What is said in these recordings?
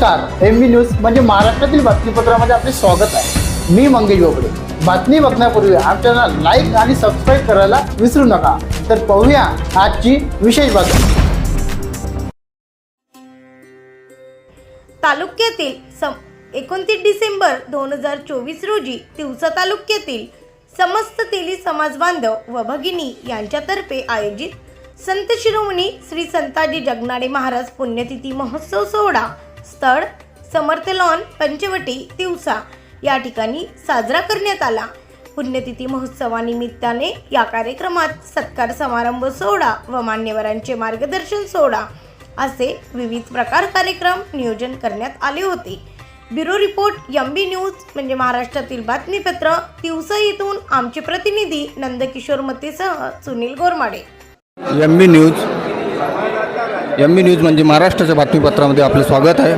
नमस्कार M B news म्हणजे महाराष्ट्रातील बातमीपत्रामध्ये आपले स्वागत आहे. मी मंगेश बोबडे. बातमी बघण्यापूर्वी आमच्या लाईक आणि सबस्क्राईब करायला विसरू नका. तर पाहूया आजची विशेष बातमी. तालुक्यातील सम एकोणतीस डिसेंबर दोन हजार चोवीस रोजी तिवसा तालुक्यातील समस्त तेली समाज बांधव व भगिनी यांच्यातर्फे आयोजित संत शिरोमणी श्री संताजी जगनाडे महाराज पुण्यतिथी महोत्सव सोहळा स्थळ समर्थ लॉन पंचवटी तिवसा या ठिकाणी साजरा करण्यात आला. पुण्यतिथी महोत्सवानिमित्ताने या कार्यक्रमात सत्कार समारंभ सोहळा व मान्यवरांचे मार्गदर्शन सोहळा असे विविध प्रकार कार्यक्रम नियोजन करण्यात आले होते. Bureau report M B news म्हणजे महाराष्ट्रातील बातमीपत्र तिवसा येथून आमचे प्रतिनिधी Nandkishor मतेसह Sunil Gormade. M B news M B news म्हणजे महाराष्ट्राच्या बातमीपत्रामध्ये आपलं स्वागत आहे.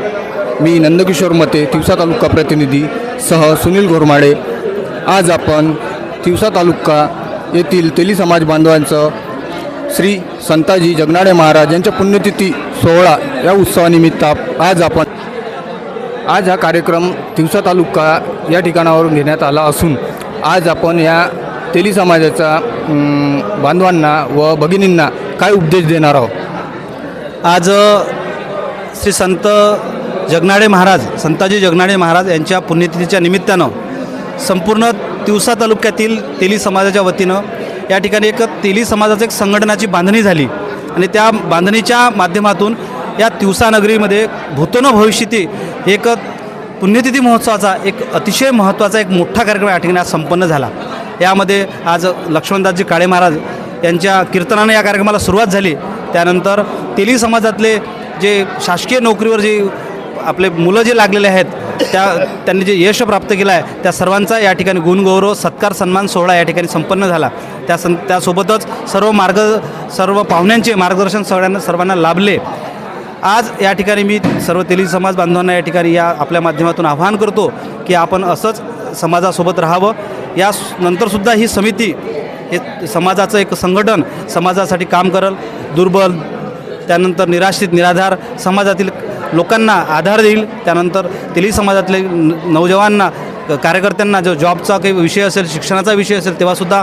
मी नंदकिशोर मते तिवसा तालुका प्रतिनिधी सह सुनील घोरमाडे. आज आपण तिवसा तालुका येथील तेली समाज बांधवांचं श्री संताजी जगनाडे महाराज यांच्या पुण्यतिथी सोहळा या उत्सवानिमित्त आज आपण आज हा कार्यक्रम तिवसा तालुका या ठिकाणावरून घेण्यात आला असून आज आपण या तेली समाजाचा बांधवांना व भगिनींना काय उपदेश देणार आहोत? आज श्री संत जगनाडे महाराज संताजी जगनाडे महाराज यांच्या पुण्यतिथीच्या निमित्तानं संपूर्ण तिवसा तालुक्यातील तेली समाजाच्या वतीनं या ठिकाणी एक तेली समाजाचं एक संघटनाची बांधणी झाली. आणि त्या बांधणीच्या माध्यमातून या तिवसा नगरीमध्ये भूतन भविष्यती एक पुण्यतिथी महोत्सवाचा एक अतिशय महत्त्वाचा एक मोठा कार्यक्रम या ठिकाणी आज संपन्न झाला. यामध्ये आज लक्ष्मणदासजी काळे महाराज यांच्या कीर्तनाने या कार्यक्रमाला सुरुवात झाली. त्यानंतर तेली समाजातले जे शासकीय नोकरीवर जे आपले मुलं जे लागलेले आहेत त्या त्यांनी जे यश प्राप्त केलं आहे त्या सर्वांचा या ठिकाणी गुणगौरव सत्कार सन्मान सोहळा या ठिकाणी संपन्न झाला. त्या सं त्यासोबतच सर्व मार्ग सर्व पाहुण्यांचे मार्गदर्शन सगळ्यांना सर्वांना लाभले. आज या ठिकाणी मी सर्व तेली समाज बांधवांना या ठिकाणी या आपल्या माध्यमातून आवाहन करतो की आपण असंच समाजासोबत राहावं. या नंतरसुद्धा ही समिती हे समाजाचं एक संघटन समाजासाठी काम करल दुर्बल त्यानंतर निराश्रित निराधार समाजातील लोकांना आधार देईल त्यानंतर तेली समाजातले न- नौजवानांना कार्यकर्त्यांना जो जॉबचा काही विषय असेल शिक्षणाचा विषय असेल तेव्हासुद्धा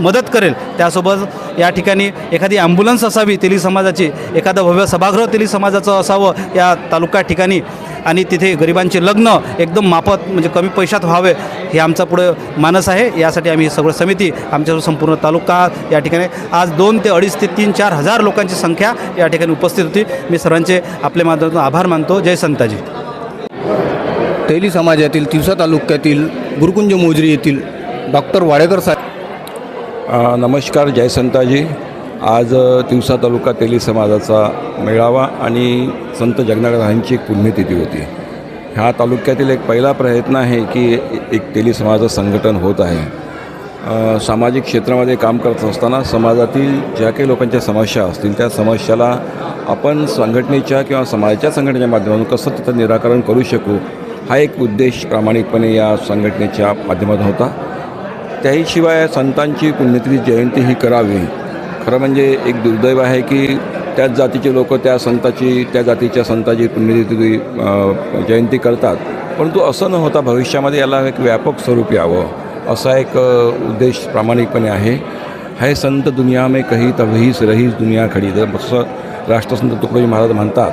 मदत करेल. त्यासोबत या ठिकाणी एखादी ॲम्ब्युलन्स असावी तेली समाजाची. एखादं भव्य सभागृह तेली समाजाचं असावं या तालुका ठिकाणी. आणि तिथे गरिबांचे लग्न एकदम माफत म्हणजे कमी पैशात व्हावे हे आमचा पुढं मानस आहे. यासाठी आम्ही सगळं समिती आमच्या संपूर्ण तालुका या ठिकाणी. आज दोन ते अडीच ते तीन चार हजार लोकांची संख्या या ठिकाणी उपस्थित होती. मी सर्वांचे आपल्या माध्यमातून आभार मानतो. जय संताजी. तेली समाजातील तिवसा तालुक्यातील गुरुकुंज मोजरी येथील डॉक्टर वाडेकर साहेब. नमस्कार जयसंताजी आज तिवसा तालुका तेली समाजाचा मेळावा आणि संत जगन्नाथांची एक पुण्यतिथी होती. ह्या तालुक्यातील एक पहिला प्रयत्न आहे की एक तेली समाजाचं संघटन होत आहे. सामाजिक क्षेत्रामध्ये काम करत असताना समाजातील ज्या काही लोकांच्या समस्या असतील त्या समस्याला आपण संघटनेच्या किंवा समाजाच्या संघटनेच्या माध्यमातून कसं त्याचं निराकरण करू शकू हा एक उद्देश प्रामाणिकपणे या संघटनेच्या माध्यमातून होता. त्याहीशिवाय संतांची पुण्यतिथी जयंती ही करावी. खरं म्हणजे एक दुर्दैव आहे की त्याच जातीचे लोक त्या संताची त्या जातीच्या संताची पुण्यतिथी जयंती करतात. परंतु असं न होता भविष्यामध्ये याला एक व्यापक स्वरूप यावं. असा एक उद्देश प्रामाणिकपणे आहे. हे संत दुनिया में कही तवहीस रहीस दुनिया खडी तर असं राष्ट्रसंत तुकडोजी महाराज म्हणतात.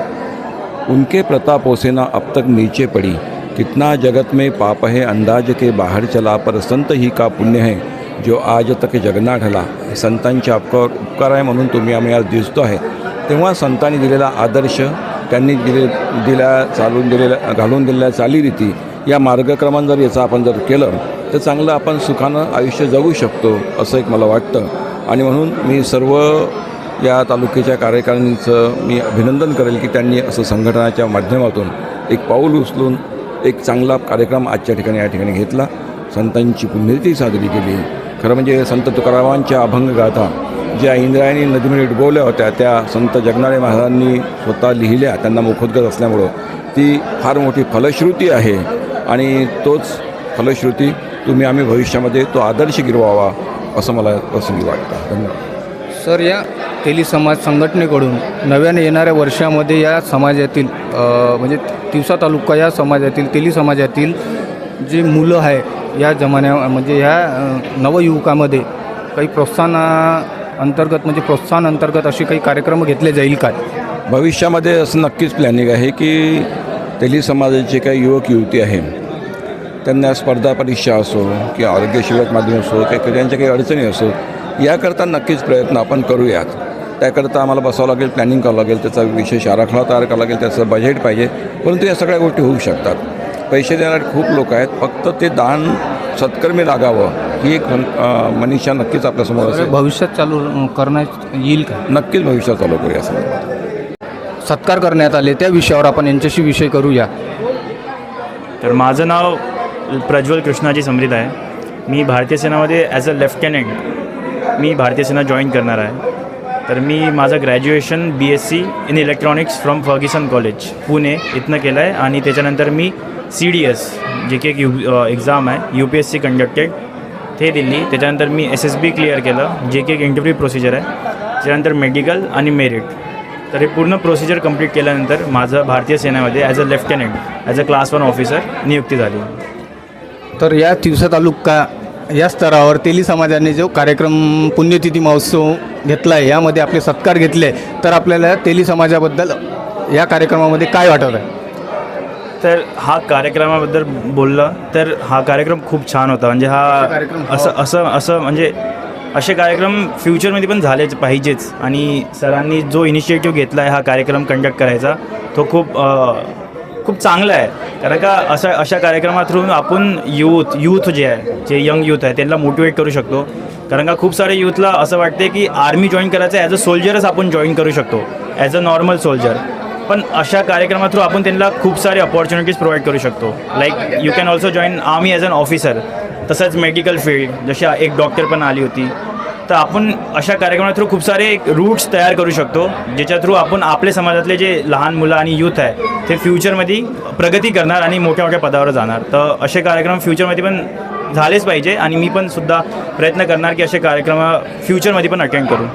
उनके प्रताप ओसेना अब तक नीचे पड़ी. कितना जगत में पाप है अंदाज के बाहर चला पर संत ही का पुण्य है जो आज तक जगना ढला। संतांचे अपकार उपकार आहे म्हणून तुम्ही आम्ही आज दिसतो आहे। तेव्हा संतांनी दिलेला आदर्श त्यांनी दिले दिल्या चालून दिलेल्या घालून दिलेल्या चालीरीती या मार्गक्रमण जर याचं आपण जर केलं तर चांगलं आपण सुखानं आयुष्य जगू शकतो असं एक मला वाटतं. आणि म्हणून मी सर्व या तालुक्याच्या कार्यकारिणीचं मी अभिनंदन करेल की त्यांनी असं संघटनाच्या माध्यमातून एक पाऊल उचलून एक चांगला कार्यक्रम आजच्या ठिकाणी या ठिकाणी घेतला. संतांची पुण्यतिथी साजरी केली. खरं म्हणजे संत तुकारामांच्या अभंग गाथा ज्या इंद्रायणी नदीमध्ये डुबवल्या होत्या त्या संत जगनाळे महाराजांनी स्वतः लिहिल्या. त्यांना मुखोद्गत असल्यामुळं ती फार मोठी फलश्रुती आहे आणि तोच फलश्रुती तुम्ही आम्ही भविष्यामध्ये तो आदर्श गिरवावा असं मला प्रसंगी वाटतं. धन्यवाद. सर या तेली समाज संघटनेकडून नव्याने येणाऱ्या वर्षामध्ये या समाजातील म्हणजे तिवसा तालुका या समाजातील तेली समाजातील जे मुलं आहे या जमान्या म्हणजे ह्या नवयुवकामध्ये काही प्रोत्साहना अंतर्गत म्हणजे प्रोत्साहन अंतर्गत असे काही कार्यक्रम घेतले जाईल काय भविष्यामध्ये असं नक्कीच प्लॅनिंग आहे की तेली समाजाचे काही युवक युवती आहे त्यांना स्पर्धा परीक्षा असो किंवा आरोग्य माध्यम असो काही त्यांच्या काही अडचणी असो याकरता नक्कीच प्रयत्न आपण करूयात. त्याकरता आम्हाला बसावं लागेल प्लॅनिंग करावं लागेल त्याचा विशेष आराखडा तयार करावा लागेल त्याचं बजेट पाहिजे. परंतु या सगळ्या गोष्टी होऊ शकतात. पैसे देणारे खूप लोक आहेत फक्त ते दान सत्कर्मी लागावं ही एक मनीषा नक्कीच आपल्यासमोर असेल. भविष्यात चालू करण्यात येईल का? नक्कीच भविष्यात चालू करूया असं सत्कार करण्यात आले त्या विषयावर आपण यांच्याशी विषय करूया. तर माझं नाव प्रज्वल कृष्णाजी समृद्ध आहे. मी भारतीय सेनामध्ये ॲज अ लेफ्टनंट मी भारतीय सेना जॉईन करणार आहे. तर मी माझं graduation B S C in electronics from Fergusson college Pune इथनं केलं आहे आणि त्याच्यानंतर मी सी डी एस जे की एक यू एक्झाम आहे U P S C conducted ते दिली त्याच्यानंतर मी एस एस बी क्लिअर केलं जे की एक इंटरव्ह्यू प्रोसिजर आहे. त्याच्यानंतर मेडिकल आणि मेरिट तर हे पूर्ण प्रोसिजर कंप्लीट केल्यानंतर माझं भारतीय सेनेमध्ये as a lieutenant as a class one officer नियुक्ती झाली. तर या तिवसा तालुका या स्तरावर तेली समाजाने जो कार्यक्रम पुण्यतिथी महोत्सव घेतला आहे यामध्ये आपले सत्कार घेतले तर आपल्याला तेली समाजाबद्दल या कार्यक्रमामध्ये काय वाटत आहे? तर हा कार्यक्रमाबद्दल बोललं तर हा कार्यक्रम खूप छान होता. म्हणजे कार्यक्रम हा. असं असं असं म्हणजे असे कार्यक्रम फ्युचरमध्ये पण झालेच पाहिजेच. आणि सरांनी जो इनिशिएटिव्ह घेतला आहे हा कार्यक्रम कंडक्ट करायचा तो खूप खूप चांगलं आहे. कारण का अशा अशा कार्यक्रमा थ्रू आपण यूथ यूथ जे आहे जे यंग यूथ आहे त्यांना मोटिवेट करू शकतो. कारण का खूप सारे यूथला असं वाटते की आर्मी जॉईन करायचं ॲज अ सोल्जरच आपण जॉईन करू शकतो ॲज अ नॉर्मल सोल्जर पण अशा कार्यक्रमा थ्रू आपण त्यांना खूप सारे अपॉर्च्युनिटीज प्रोव्हाइड करू शकतो. Like you can also join army as an officer तसंच मेडिकल फील्ड जशी एक डॉक्टर पण आली होती. तर आपण अशा कार्यक्रमा थ्रू खूप सारे रूट्स तयार करू शकतो ज्याच्या थ्रू आपण आपल्या समाजातले जे लहान मुलं आणि यूथ आहे ते फ्युचरमध्ये प्रगती करणार आणि मोठ्या मोठ्या पदावर जाणार. तर असे कार्यक्रम फ्युचरमध्ये पण झालेच पाहिजे आणि मी पण सुद्धा प्रयत्न करणार की असे कार्यक्रम फ्युचरमध्ये पण अटेंड करू.